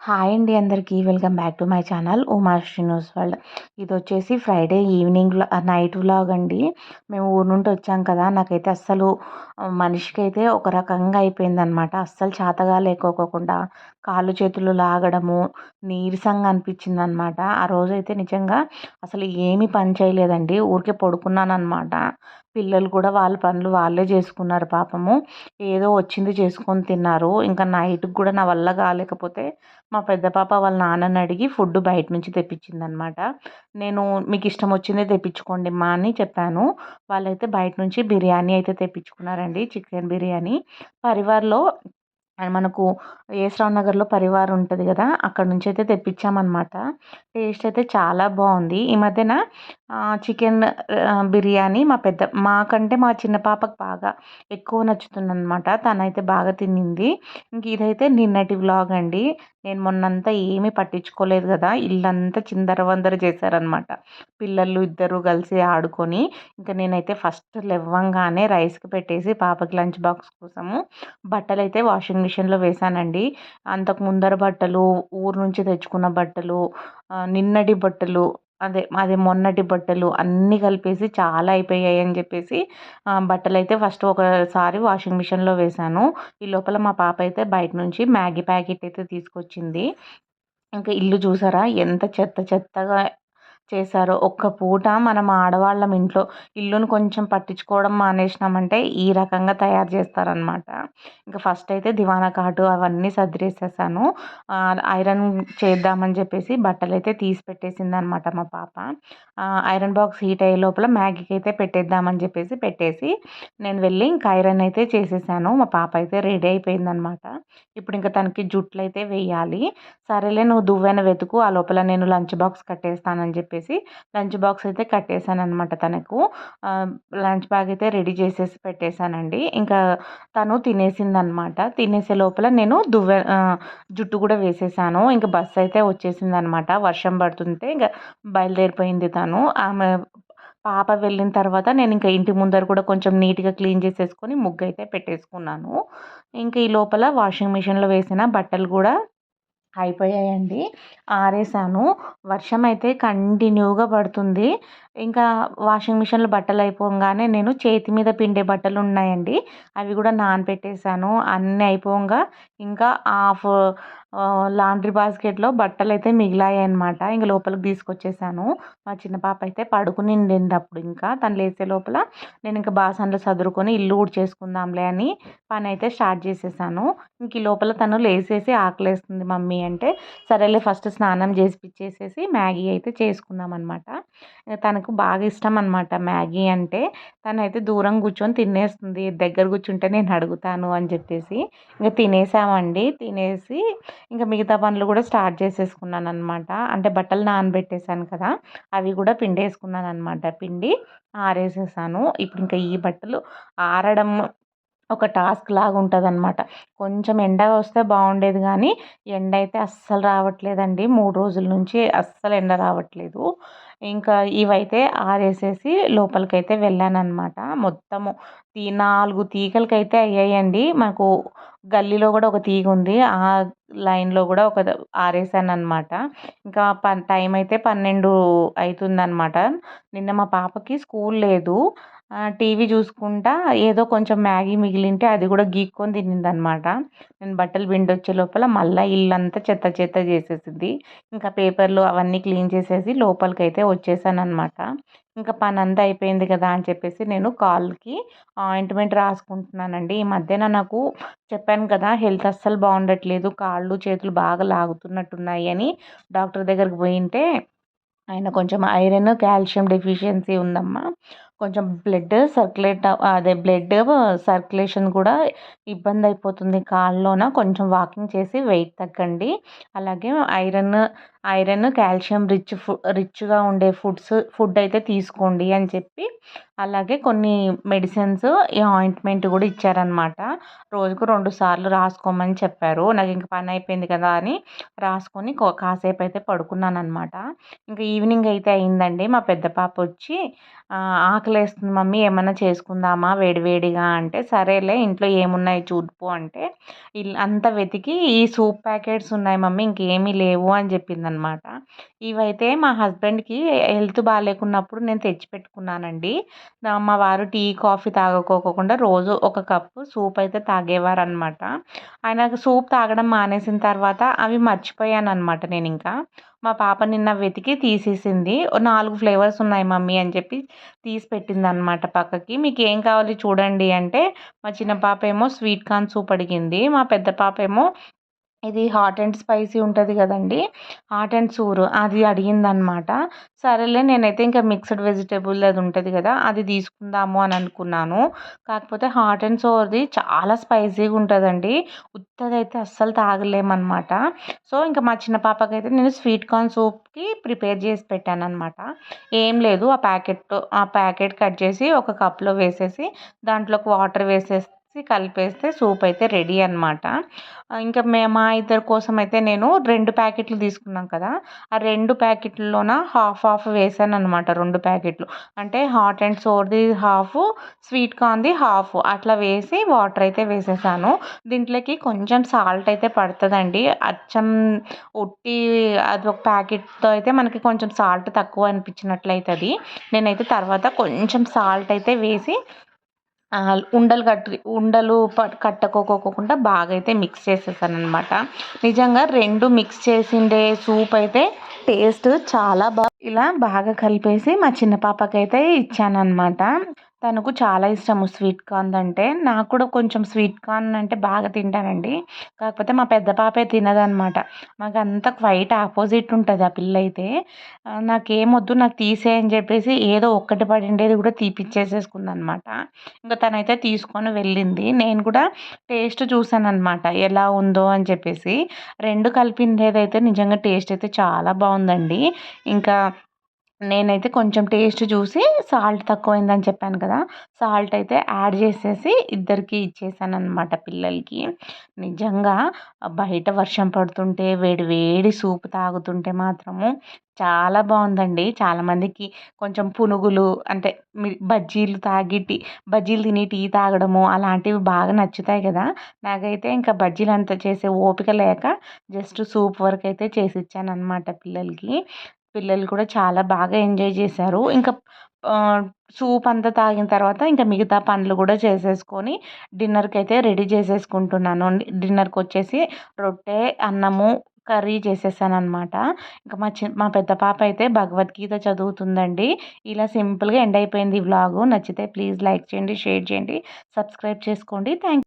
Hi అండి అందరికీ. Welcome back to my channel Uma Srinivas world. ఇది వచ్చేసి ఫ్రైడే ఈవినింగ్ నైట్ వ్లాగ్ అండి. మేము ఊరు నుండి వచ్చాం కదా నాకైతే అస్సలు మనిషికి అయితే ఒక రకంగా అయిపోయింది అనమాట అస్సలు చేతగా లేకోకుండా కాళ్ళు చేతులు లాగడము నీరసంగా అనిపించింది అనమాట ఆ రోజైతే నిజంగా అసలు ఏమీ పని చేయలేదండి. ఊరికే పడుకున్నాను అనమాట పిల్లలు కూడా వాళ్ళ పనులు వాళ్ళే చేసుకున్నారు పాపము. ఏదో వచ్చింది చేసుకొని తిన్నారు. ఇంకా నైట్కి కూడా నా వల్ల కాలేకపోతే మా పెద్ద పాప వాళ్ళ నాన్నని అడిగి ఫుడ్ బయట నుంచి తెప్పించింది అనమాట నేను మీకు ఇష్టం వచ్చిందే తెప్పించుకోండి మా అని చెప్పాను. వాళ్ళైతే బయట నుంచి బిర్యానీ అయితే తెప్పించుకున్నారండి. చికెన్ బిర్యానీ. పరివార్లో మనకు ఏస్రావు నగర్లో పరివార్ ఉంటుంది కదా అక్కడ నుంచి అయితే తెప్పించామన్నమాట. టేస్ట్ అయితే చాలా బాగుంది. ఈ మధ్యన చికెన్ బిర్యానీ మా పెద్ద మాకంటే మా చిన్న పాపకు బాగా ఎక్కువ నచ్చుతుంది అనమాట తనైతే బాగా తినింది ఇంక ఇదైతే నిన్నటి వ్లాగ్ అండి. నేను మొన్నంతా ఏమీ పట్టించుకోలేదు కదా. ఇల్లంతా చిందరవందర చేశారనమాట పిల్లలు ఇద్దరు కలిసి ఆడుకొని ఇంకా నేనైతే ఫస్ట్ లెవ్వంగానే రైస్కి పెట్టేసి పాపకి లంచ్ బాక్స్ కోసము బట్టలు అయితే వాషింగ్ మిషన్లో వేసానండి అంతకు ముందర బట్టలు ఊరు నుంచి తెచ్చుకున్న బట్టలు నిన్నటి బట్టలు అదే అదే మొన్నటి బట్టలు అన్నీ కలిపేసి చాలా అయిపోయాయి అని చెప్పేసి బట్టలు అయితే ఫస్ట్ ఒకసారి వాషింగ్ మిషన్లో వేసాను. ఈ లోపల మా పాప అయితే బయట నుంచి మ్యాగీ ప్యాకెట్ అయితే తీసుకొచ్చింది. ఇంకా ఇల్లు చూసారా? ఎంత చెత్త చెత్తగా చేశారో. ఒక్క పూట మనం ఆడవాళ్ళం ఇంట్లో ఇల్లును కొంచెం పట్టించుకోవడం మానేసినామంటే ఈ రకంగా తయారు చేస్తారనమాట ఇంకా ఫస్ట్ అయితే దివానా కాటు అవన్నీ సర్దిరేసేసాను ఐరన్ చేద్దామని చెప్పేసి బట్టలు అయితే తీసి పెట్టేసింది అనమాట మా పాప. ఐరన్ బాక్స్ హీట్ అయ్యే లోపల మ్యాగీకి అయితే పెట్టేద్దామని చెప్పేసి పెట్టేసి నేను వెళ్ళి ఇంకా ఐరన్ అయితే చేసేసాను. మా పాప అయితే రెడీ అయిపోయిందనమాట ఇప్పుడు ఇంకా తనకి జుట్లు అయితే వేయాలి. సరేలే నువ్వు దువ్వెన వెతుకు ఆ లోపల నేను లంచ్ బాక్స్ కట్టేస్తానని చెప్పేసి లంచ్ బాక్స్ అయితే కట్టేశాను అనమాట తనకు లంచ్ బ్యాగ్ అయితే రెడీ చేసేసి పెట్టేశానండి. ఇంకా తను తినేసిందనమాట తినేసే లోపల నేను దువ్వె జుట్టు కూడా వేసేసాను. ఇంకా బస్సు అయితే వచ్చేసింది అనమాట వర్షం పడుతుంటే ఇంకా బయలుదేరిపోయింది తను. ఆమె పాప వెళ్ళిన తర్వాత నేను ఇంకా ఇంటి ముందర కూడా కొంచెం నీట్గా క్లీన్ చేసేసుకొని ముగ్గు అయితే పెట్టేసుకున్నాను. ఇంకా ఈ లోపల వాషింగ్ మిషన్లో వేసిన బట్టలు కూడా అయిపోయాయండి. ఆరేసాను. వర్షం అయితే కంటిన్యూగా పడుతుంది. ఇంకా వాషింగ్ మిషన్లో బట్టలు అయిపోగానే నేను చేతి మీద పిండే బట్టలు ఉన్నాయండి. అవి కూడా నానబెట్టేసాను అన్నీ అయిపోగా ఇంకా హాఫ్ లాండ్రీ బాస్కెట్లో బట్టలు అయితే మిగిలాయి అనమాట ఇంక లోపలికి తీసుకొచ్చేసాను. మా చిన్న పాప అయితే పడుకుని ఉండింది అప్పుడు ఇంకా. తను లేచే లోపల నేను ఇంకా బాసన్లు సదురుకొని ఇల్లు కూడా చేసుకుందాంలే అని పని అయితే స్టార్ట్ చేసేసాను. ఇంక ఈ లోపల తను లేసేసి ఆకలేస్తుంది మమ్మీ అంటే సరేలే ఫస్ట్ స్నానం చేసి పిచ్చేసేసి మ్యాగీ అయితే చేసుకుందాం అనమాట తనకు బాగా ఇష్టం అనమాట మ్యాగీ అంటే. తనైతే దూరం కూర్చొని తినేస్తుంది. దగ్గర కూర్చుంటే నేను అడుగుతాను అని చెప్పేసి. ఇంకా తినేసామండి. తినేసి ఇంకా మిగతా పనులు కూడా స్టార్ట్ చేసేసుకున్నాను అనమాట అంటే బట్టలు నానబెట్టేసాను కదా. అవి కూడా పిండేసుకున్నాను అనమాట పిండి ఆరేసేసాను. ఇప్పుడు ఇంకా ఈ బట్టలు ఆరడం ఒక టాస్క్ లాగా ఉంటుంది అనమాట కొంచెం ఎండ వస్తే బాగుండేది కానీ ఎండ అయితే అస్సలు రావట్లేదండి. మూడు రోజుల నుంచి అస్సలు ఎండ రావట్లేదు. ఇంకా ఇవైతే ఆరేసేసి లోపలికైతే వెళ్ళానమాట మొత్తము తీ నాలుగు తీగలకైతే అయ్యాయండి. మాకు గల్లీలో కూడా ఒక తీగ ఉంది. ఆ లైన్లో కూడా ఒక ఆరేసాను అనమాట ఇంకా ప టైం అయితే పన్నెండు అవుతుందన్నమాట నిన్న మా పాపకి స్కూల్ లేదు. టీవీ చూసుకుంటా ఏదో కొంచెం మ్యాగీ మిగిలింటే అది కూడా గీక్కొని తినిందనమాట. నేను బట్టలు పిండొచ్చే లోపల మళ్ళీ ఇల్లంతా చెత్త చెత్త చేసేసింది ఇంకా పేపర్లు అవన్నీ క్లీన్ చేసేసి లోపలికి అయితే వచ్చేసాను అనమాట ఇంకా పని అంతా అయిపోయింది కదా అని చెప్పేసి నేను కాల్కి ఆయింట్మెంట్ రాసుకుంటున్నానండి. ఈ మధ్యన నాకు చెప్పాను కదా హెల్త్ అస్సలు బాగుండట్లేదు కాళ్ళు చేతులు బాగా లాగుతున్నట్టున్నాయి అని డాక్టర్ దగ్గరికి పోయింటే ఆయన కొంచెం ఐరన్ కాల్షియం డెఫిషియన్సీ ఉందమ్మా. కొంచెం బ్లడ్ సర్క్యులేట్ అదే బ్లడ్ సర్క్యులేషన్ కూడా ఇబ్బంది అయిపోతుంది కాళ్ళలోన. కొంచెం వాకింగ్ చేసి వెయిట్ తగ్గండి. అలాగే ఐరన్ ఐరన్ కాల్షియం రిచ్ రిచ్గా ఉండే ఫుడ్స్ ఫుడ్ అయితే తీసుకోండి అని చెప్పి. అలాగే కొన్ని మెడిసిన్స్ ఈ ఆయింట్మెంట్ కూడా ఇచ్చారనమాట రోజుకు రెండు సార్లు రాసుకోమని చెప్పారు. నాకు ఇంక పని అయిపోయింది కదా అని రాసుకొని కాసేపు అయితే పడుకున్నాను అనమాట ఇంకా ఈవినింగ్ అయితే అయిందండి. మా పెద్ద పాప వచ్చి ఆకలి ఆకలేస్తుంది మమ్మీ ఏమన్నా చేసుకుందామా? వేడివేడిగా అంటే సరేలే ఇంట్లో ఏమున్నాయి చూడుపో అంటే అంత అంతా వెతికి ఈ సూప్ ప్యాకెట్స్ ఉన్నాయి మమ్మీ ఇంకేమీ లేవు అని చెప్పిందనమాట. ఇవైతే మా హస్బెండ్కి హెల్త్ బాగాలేకున్నప్పుడు నేను తెచ్చిపెట్టుకున్నానండి. మా వారు టీ కాఫీ తాగకోకుండా రోజు ఒక కప్పు సూప్ అయితే తాగేవారు అనమాట ఆయన సూప్ తాగడం మానేసిన తర్వాత అవి మర్చిపోయాను అనమాట నేను ఇంకా మా పాప నిన్న వెతికి తీసేసింది. నాలుగు ఫ్లేవర్స్ ఉన్నాయి మమ్మీ అని చెప్పి తీసి పెట్టింది అనమాట పక్కకి. మీకు ఏం కావాలి చూడండి అంటే మా చిన్న పాప ఏమో స్వీట్ కార్న్ సూప్ అడిగింది. మా పెద్ద పాప ఏమో ఇది హాట్ అండ్ స్పైసీ ఉంటుంది కదండి. హాట్ అండ్ సూర్ అది అడిగిందనమాట. సరేలే నేనైతే ఇంకా మిక్స్డ్ వెజిటేబుల్ అది ఉంటుంది కదా అది తీసుకుందాము అని అనుకున్నాను. కాకపోతే హాట్ అండ్ సోర్ది చాలా స్పైసీగా ఉంటుందండి. ఉత్తదైతే అస్సలు తాగలేమన్నమాట సో ఇంకా మా చిన్న పాపకైతే నేను స్వీట్ కార్న్ సూప్కి ప్రిపేర్ చేసి పెట్టాను అనమాట ఏం లేదు ఆ ప్యాకెట్ ఆ ప్యాకెట్ కట్ చేసి ఒక కప్లో వేసేసి దాంట్లోకి వాటర్ వేసేసి కలిపేస్తే సూప్ అయితే రెడీ అనమాట ఇంకా మే మా ఇద్దరి కోసం అయితే నేను రెండు ప్యాకెట్లు తీసుకున్నాం కదా ఆ రెండు ప్యాకెట్లలోన హాఫ్ హాఫ్ వేసాను అనమాట రెండు ప్యాకెట్లు. అంటే హాట్ అండ్ సోర్ది హాఫ్ స్వీట్ కార్న్ది హాఫ్. అట్లా వేసి వాటర్ అయితే వేసేసాను. దీంట్లోకి కొంచెం సాల్ట్ అయితే పడుతుందండి. అచ్చం ఉట్టి అది ఒక ప్యాకెట్తో అయితే మనకి కొంచెం సాల్ట్ తక్కువ అనిపించినట్లయితే అది నేనైతే తర్వాత కొంచెం సాల్ట్ అయితే వేసి ఉండలు కట్టి ఉండలు కట్టకోకోకుండా బాగా అయితే మిక్స్ చేసేసాను అనమాట నిజంగా రెండు మిక్స్ చేసిండే సూప్ అయితే టేస్ట్ చాలా బాగా ఇలా బాగా కలిపేసి మా చిన్న పాపకైతే ఇచ్చానమాట తనకు చాలా ఇష్టము స్వీట్ కార్న్ అంటే. నాకు కూడా కొంచెం స్వీట్ కార్న్ అంటే బాగా తింటానండి. కాకపోతే మా పెద్ద పాపే తినదనమాట మాకు అంత క్వైట్ ఆపోజిట్ ఉంటుంది ఆ పిల్ల అయితే నాకేమొద్దు నాకు తీసేయని చెప్పేసి ఏదో ఒక్కటి పడిండేది కూడా తీపిచ్చేసేసుకుంది అనమాట ఇంకా తనైతే తీసుకొని వెళ్ళింది. నేను కూడా టేస్ట్ చూసాను ఎలా ఉందో అని చెప్పేసి. రెండు కలిపిండేదైతే నిజంగా టేస్ట్ అయితే చాలా బాగుందండి. ఇంకా నేనైతే కొంచెం టేస్ట్ చూసి సాల్ట్ తక్కువైందని చెప్పాను కదా సాల్ట్ అయితే యాడ్ చేసేసి ఇద్దరికి ఇచ్చేసాను అనమాట పిల్లలకి. నిజంగా బయట వర్షం పడుతుంటే వేడి వేడి సూప్ తాగుతుంటే మాత్రము చాలా బాగుందండి. చాలామందికి కొంచెం పునుగులు అంటే బజ్జీలు తాగి టీ బజ్జీలు తిని టీ తాగడము అలాంటివి బాగా నచ్చుతాయి కదా. నాకైతే ఇంకా బజ్జీలు అంతా చేసే ఓపిక లేక జస్ట్ సూప్ వరకు అయితే చేసి ఇచ్చాను అనమాట పిల్లలకి. పిల్లలు కూడా చాలా బాగా ఎంజాయ్ చేశారు. ఇంకా సూప్ అంతా తాగిన తర్వాత ఇంకా మిగతా పనులు కూడా చేసేసుకొని డిన్నర్కి అయితే రెడీ చేసేసుకుంటున్నాను. డిన్నర్కి వచ్చేసి రొట్టె అన్నము కర్రీ చేసేసాను అనమాట ఇంకా మా చి మా పెద్ద పాప అయితే భగవద్గీత చదువుతుందండి. ఇలా సింపుల్గా ఎండ్ అయిపోయింది ఈ వ్లాగు. నచ్చితే ప్లీజ్ లైక్ చేయండి షేర్ చేయండి సబ్స్క్రైబ్ చేసుకోండి. థ్యాంక్